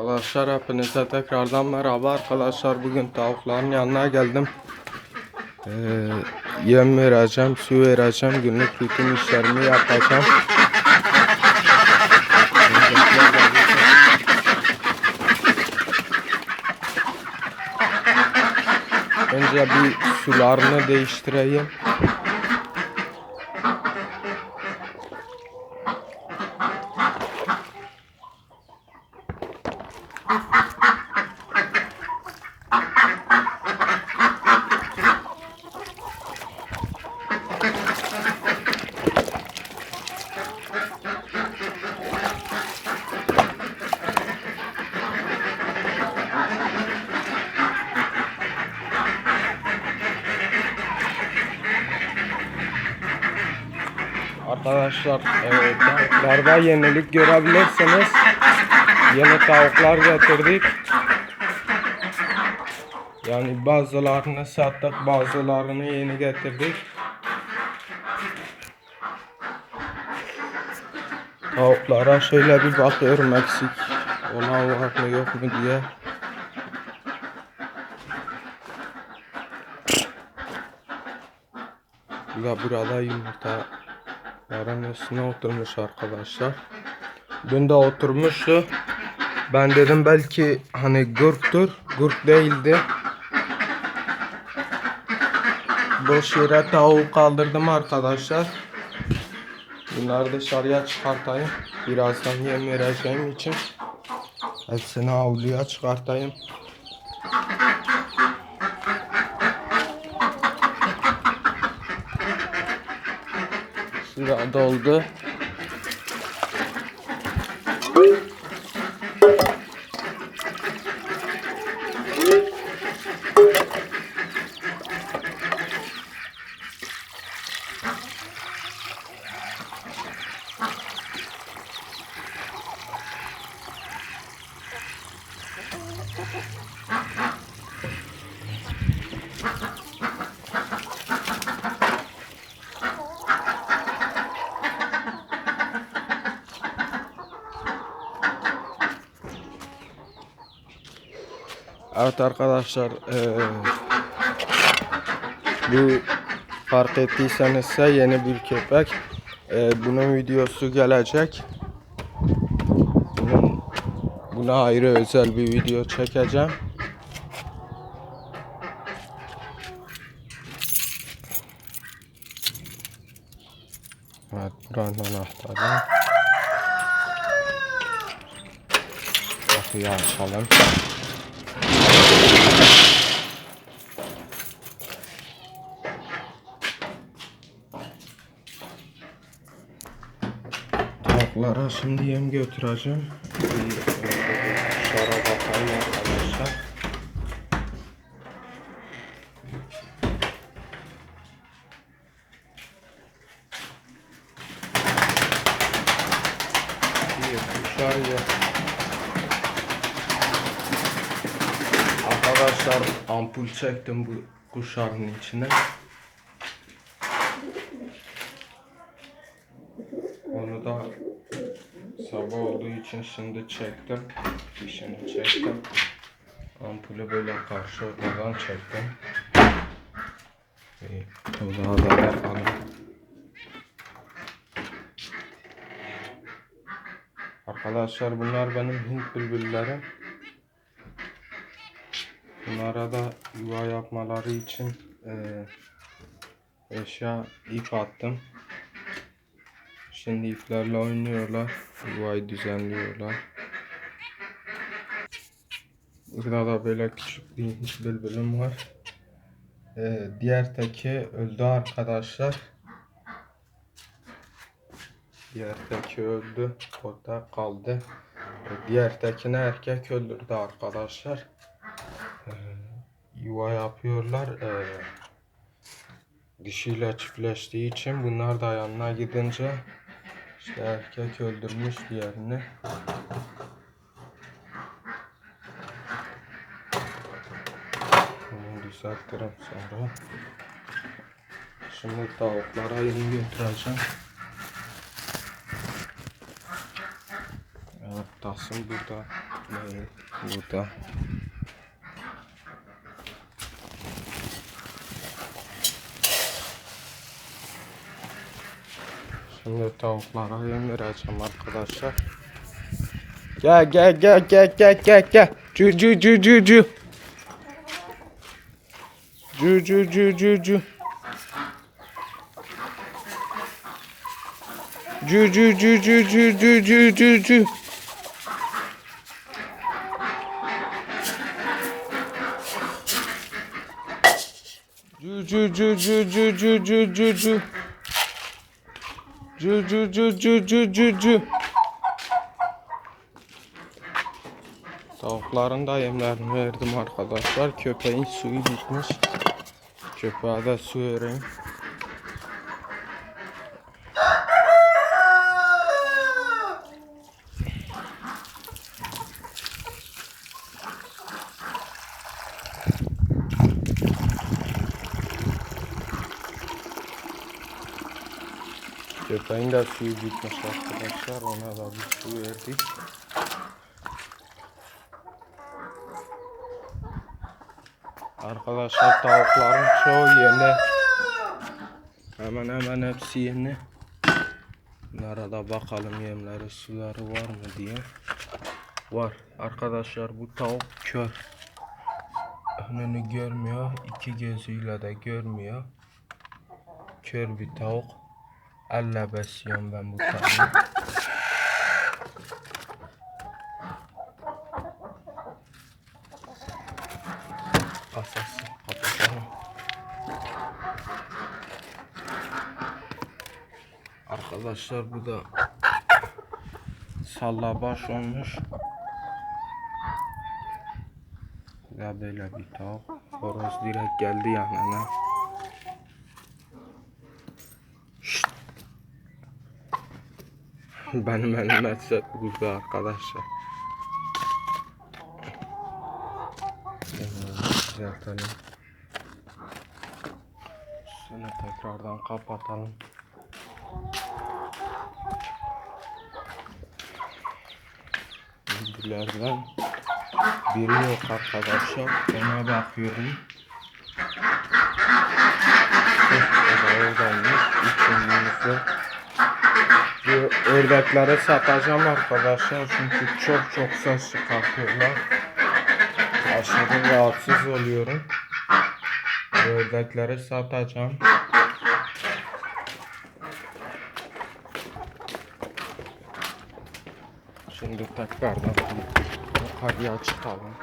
Arkadaşlar hepinize tekrardan merhaba. Arkadaşlar bugün tavukların yanına geldim. Ee, yem vereceğim su vereceğim günlük rutin işlerimi yapacağım. Önce bir sularını değiştireyim Arkadaşlar e, tavuklarda yenilik görebilirsiniz. Yeni tavuklar getirdik. Yani bazılarını sattık, bazılarını yeni getirdik. Tavuklara şöyle bir bakıyorum eksik olan var mı yok mu diye. Bu da burada yumurta Yarın üstüne oturmuş arkadaşlar. Dün de oturmuştu. Ben dedim belki hani gurktur. Gurk değildi. Boş yere tavuğu kaldırdım arkadaşlar. Bunları dışarıya çıkartayım. Birazdan yem vereceğim için. Hepsini avluya çıkartayım. Sıra doldu. Evet arkadaşlar eee, bu fark ettiyseniz yeni bir köpek. Eee, bunun videosu gelecek. Bunun, buna ayrı özel bir video çekeceğim. Evet buranın anahtarı. Kapıyı açalım. Tavuklara şimdi yem götüreceğim. Bir dışarı bakalım arkadaşlar. Bir dışarıya. Arkadaşlar ampul çektim bu kuşların içine. Onu da sabah olduğu için şimdi çektim. Dişini çektim. Ampulü böyle karşı ortadan çektim. Bir odağa da bakalım. Arkadaşlar bunlar benim Hint bülbüllerim. Bunlara da yuva yapmaları için eee, eşya ip attım. Şimdi iplerle oynuyorlar. Yuvayı düzenliyorlar. Burada da böyle küçük bir bülbülüm var. Ee, diğer teki öldü arkadaşlar. Diğer teki öldü. O da kaldı. Ee, diğer tekini erkek öldürdü arkadaşlar. Ee, yuva yapıyorlar. Ee, dişiyle çiftleştiği için bunlar da yanına gidince işte erkek öldürmüş diğerini. Bunu düzeltirim sonra. Şimdi tavuklara yem götüreceğim. Evet tasım burada. Böyle burada. Şimdi tavuklara yem vereceğim arkadaşlar. Gel gel gel gel gel gel gel. Cü cü cü cü cü. Cü cü cü cü cü. Cü cü cü cü cü cü cü cü cü. Cü cü cü cü cü cü cü cü cü. Cü cü cü cü cü cü cü. Tavukların da yemlerini verdim arkadaşlar. Köpeğin suyu bitmiş. Köpeğe de su vereyim. Köpeğin de suyu bitmiş arkadaşlar. Ona da bir su verdik. Arkadaşlar tavukların çoğu yeni. Hemen hemen hepsi yeni. Bunlara da bakalım yemleri suları var mı diye. Var. Arkadaşlar bu tavuk kör. Önünü görmüyor. iki gözüyle de görmüyor. Kör bir tavuk. Elle besliyorum ben bu tavuğu. Kasası kapatalım. Arkadaşlar bu da sallabaş olmuş. Ya böyle bir tavuk. Horoz direkt geldi yanına. Benim elime set vurdu arkadaşlar. Düzeltelim. Üstünü tekrardan kapatalım. Bilgilerden biri yok arkadaşlar. Ona bakıyorum. O da oradaymış. Ördekleri satacağım arkadaşlar. Çünkü çok çok ses çıkartıyorlar. Aşırı rahatsız oluyorum. Ördekleri satacağım. Şimdi tekrardan yukarıya çıkalım.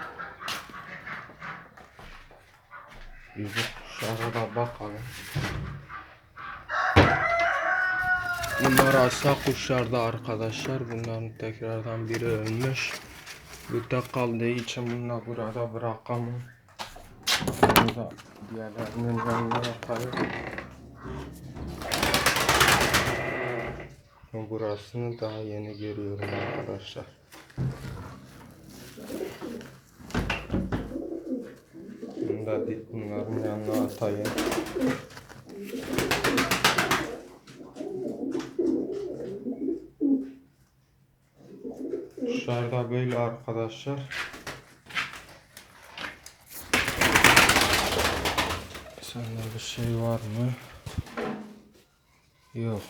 Bir dışarı da bakalım. Bunlar asa kuşlarda arkadaşlar. Bunların tekrardan biri ölmüş. Tek kaldığı için bunu burada bırakamam. Bunu da diğerlerinin yanına yaparım. Burasını daha yeni görüyorum arkadaşlar. Bunu da bunların yanına atayım. Dışarıda böyle arkadaşlar. Sende bir şey var mı? Yok.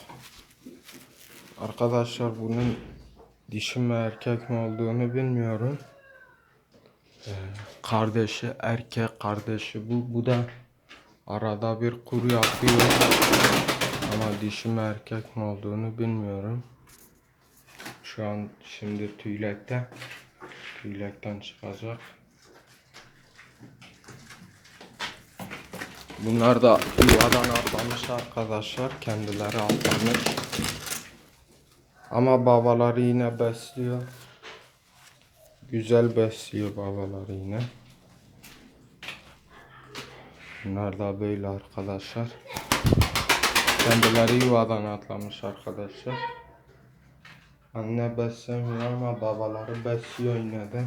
Arkadaşlar bunun dişi mi erkek mi olduğunu bilmiyorum. Ee, kardeşi erkek kardeşi bu. Bu da arada bir kuru yapıyor. Ama dişi mi erkek mi olduğunu bilmiyorum. Şu an şimdi tüylekte. Tüylekten çıkacak. Bunlar da yuvadan atlamış arkadaşlar. Kendileri atlamış. Ama babaları yine besliyor. Güzel besliyor babaları yine. Bunlar da böyle arkadaşlar. Kendileri yuvadan atlamış arkadaşlar. Anne beslemiyor ama babaları besliyor yine de.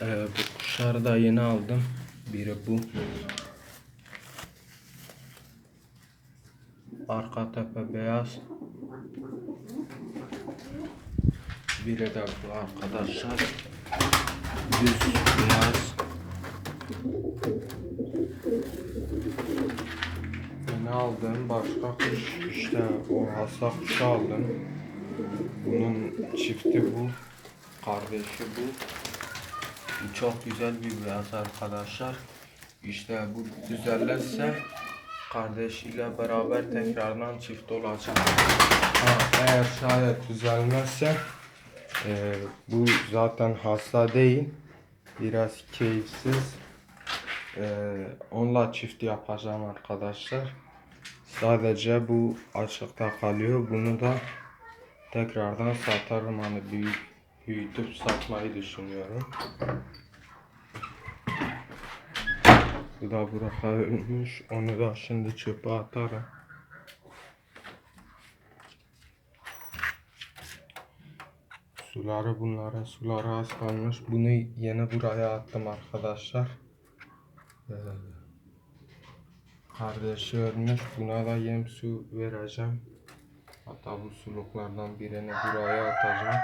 Ee, bu kuşları da yeni aldım. Biri bu. Arka tepe beyaz. Biri de bu arkadaşlar. düz beyaz. Yeni aldığım başka kuş işte o hasta kuşu aldım. Bunun çifti bu. Kardeşi bu. Bu çok güzel bir beyaz arkadaşlar. İşte bu düzelirse kardeşiyle beraber tekrardan çift olacak. Ha, eğer şayet düzelmezse e, bu zaten hasta değil. Biraz keyifsiz. E, onunla çift yapacağım arkadaşlar. Sadece bu açıkta kalıyor. Bunu da tekrardan satarım. Hani büyük büyütüp satmayı düşünüyorum. Bu da burada ölmüş. Onu da şimdi çöpe atarım. Suları bunların suları az kalmış. Bunu yeni buraya attım arkadaşlar. Ee, kardeşi ölmüş. Buna da yem su vereceğim. Hatta bu suluklardan birini buraya atacağım.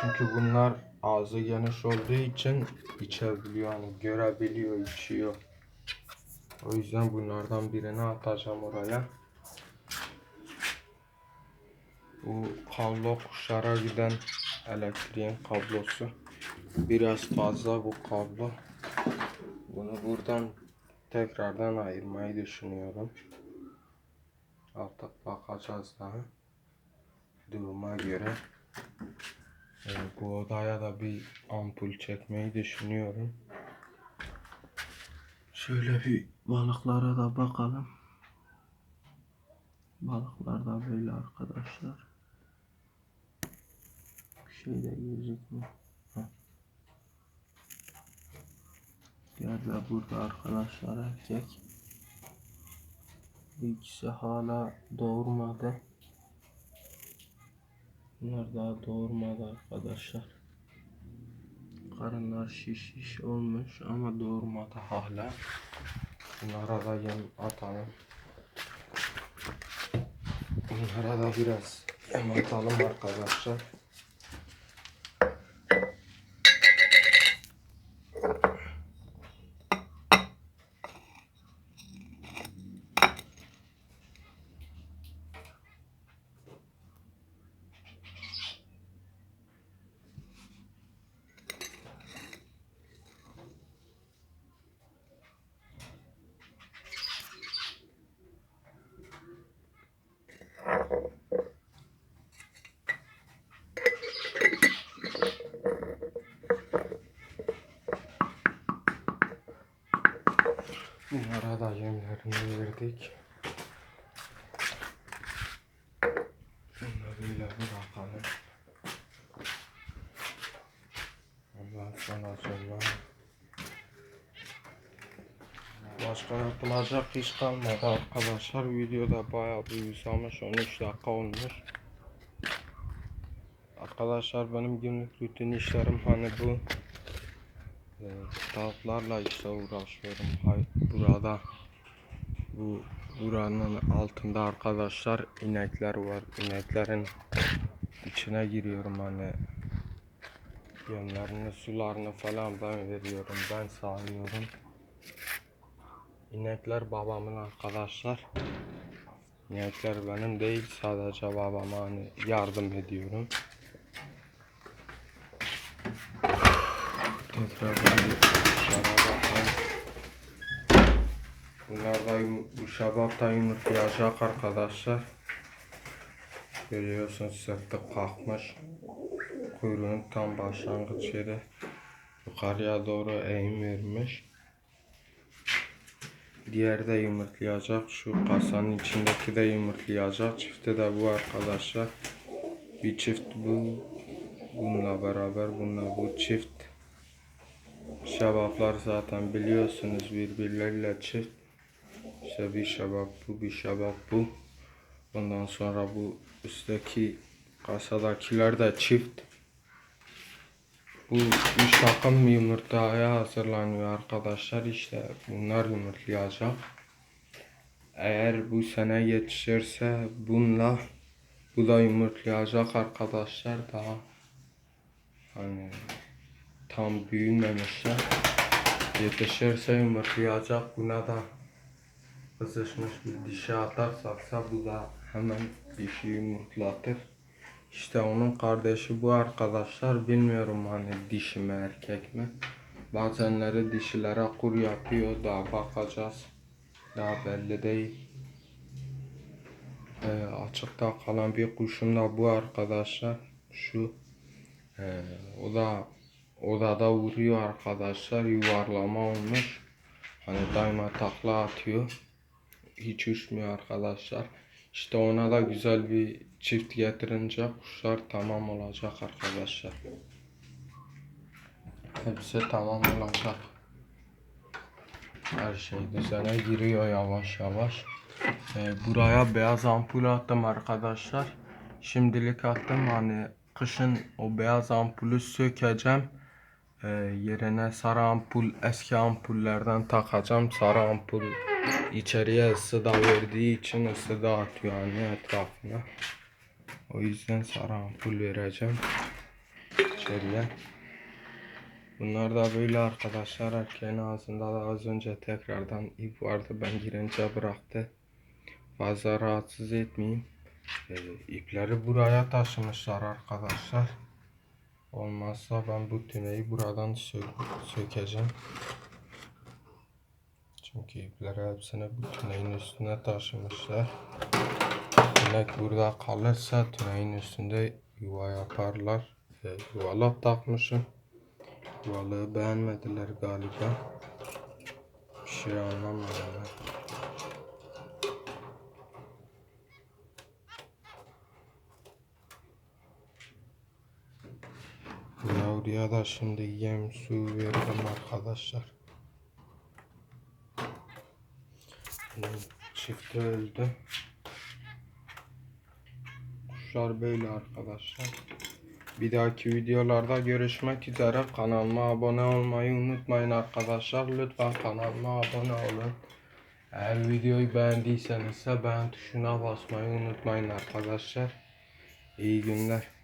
Çünkü bunlar ağzı geniş olduğu için içebiliyor. Yani görebiliyor, içiyor. O yüzden bunlardan birini atacağım oraya. Bu kablo kuşlara giden elektriğin kablosu. Biraz fazla bu kablo. Bunu buradan tekrardan ayırmayı düşünüyorum. Artık bakacağız daha. Duruma göre. Ee, bu odaya da bir ampul çekmeyi düşünüyorum. Şöyle bir balıklara da bakalım. Balıklar da böyle arkadaşlar. Bir şey de gözükmüyor. Diğer de burada arkadaşlar erkek. İkisi hala doğurmadı. Bunlar daha doğurmadı arkadaşlar. Karınlar şiş şiş olmuş ama doğurmadı hala. Bunlara da yem atalım. Bunlara da biraz yem atalım arkadaşlar. Bunlara da yemlerini verdik. Bunlarıyla bırakalım. Ondan sonra sonra Başka yapılacak hiç kalmadı arkadaşlar. Videoda bayağı bir uzamış. 13 dakika olmuş. Arkadaşlar benim günlük rutin işlerim hani bu. Ee, tavuklarla işte uğraşıyorum. Hay, burada bu buranın altında arkadaşlar inekler var. İneklerin içine giriyorum hani yemlerini, sularını falan ben veriyorum. Ben sağlıyorum. İnekler babamın arkadaşlar. İnekler benim değil sadece babama hani yardım ediyorum. Bunlar da bu şabapta yumurtlayacak arkadaşlar. Görüyorsunuz sırtı kalkmış. Kuyruğun tam başlangıç yeri yukarıya doğru eğim vermiş. Diğeri de yumurtlayacak. Şu kasanın içindeki de yumurtlayacak. Çifte de bu arkadaşlar. Bir çift bu. Bununla beraber bununla bu çift. Şebaplar zaten biliyorsunuz birbirleriyle çift. İşte bir şebap bu, bir şebap bu. Ondan sonra bu üstteki kasadakiler de çift. Bu üç takım yumurtaya hazırlanıyor arkadaşlar. İşte bunlar yumurtlayacak. Eğer bu sene yetişirse bununla bu da yumurtlayacak arkadaşlar daha hani tam büyümemişler. Yetişirse yumurtlayacak. Buna da kızışmış bir dişi atarsak bu da hemen dişi yumurtlatır. İşte onun kardeşi bu arkadaşlar. Bilmiyorum hani dişi mi erkek mi. Bazenleri dişilere kur yapıyor. Daha bakacağız. Daha belli değil. Ee, açıkta kalan bir kuşum da bu arkadaşlar. Şu ee, o da odada vuruyor arkadaşlar. Yuvarlama olmuş. Hani daima takla atıyor. Hiç uçmuyor arkadaşlar. İşte ona da güzel bir çift getirince kuşlar tamam olacak arkadaşlar. Hepsi tamam olacak. Her şey düzene giriyor yavaş yavaş. Ee, buraya beyaz ampul attım arkadaşlar. Şimdilik attım hani kışın o beyaz ampulü sökeceğim. Ee, yerine sarı ampul eski ampullerden takacağım. Sarı ampul içeriye ısı da verdiği için ısı da atıyor hani etrafına. O yüzden sarı ampul vereceğim içeriye. Bunlar da böyle arkadaşlar. Erkeğin ağzında da az önce tekrardan ip vardı. Ben girince bıraktı. Fazla rahatsız etmeyeyim. Ee, ipleri buraya taşımışlar arkadaşlar. Olmazsa ben bu tüneyi buradan sö sökeceğim. Çünkü ipleri hepsini bu tüneyin üstüne taşımışlar. Tünek burada kalırsa tüneyin üstünde yuva yaparlar. Ee, yuvalak takmışım. Yuvalığı beğenmediler galiba. Bir şey anlamadım. Yavruya da şimdi yem su verdim arkadaşlar. Çifti öldü. Kuşlar böyle arkadaşlar. Bir dahaki videolarda görüşmek üzere. Kanalıma abone olmayı unutmayın arkadaşlar. Lütfen kanalıma abone olun. Eğer videoyu beğendiyseniz ise beğen tuşuna basmayı unutmayın arkadaşlar. İyi günler.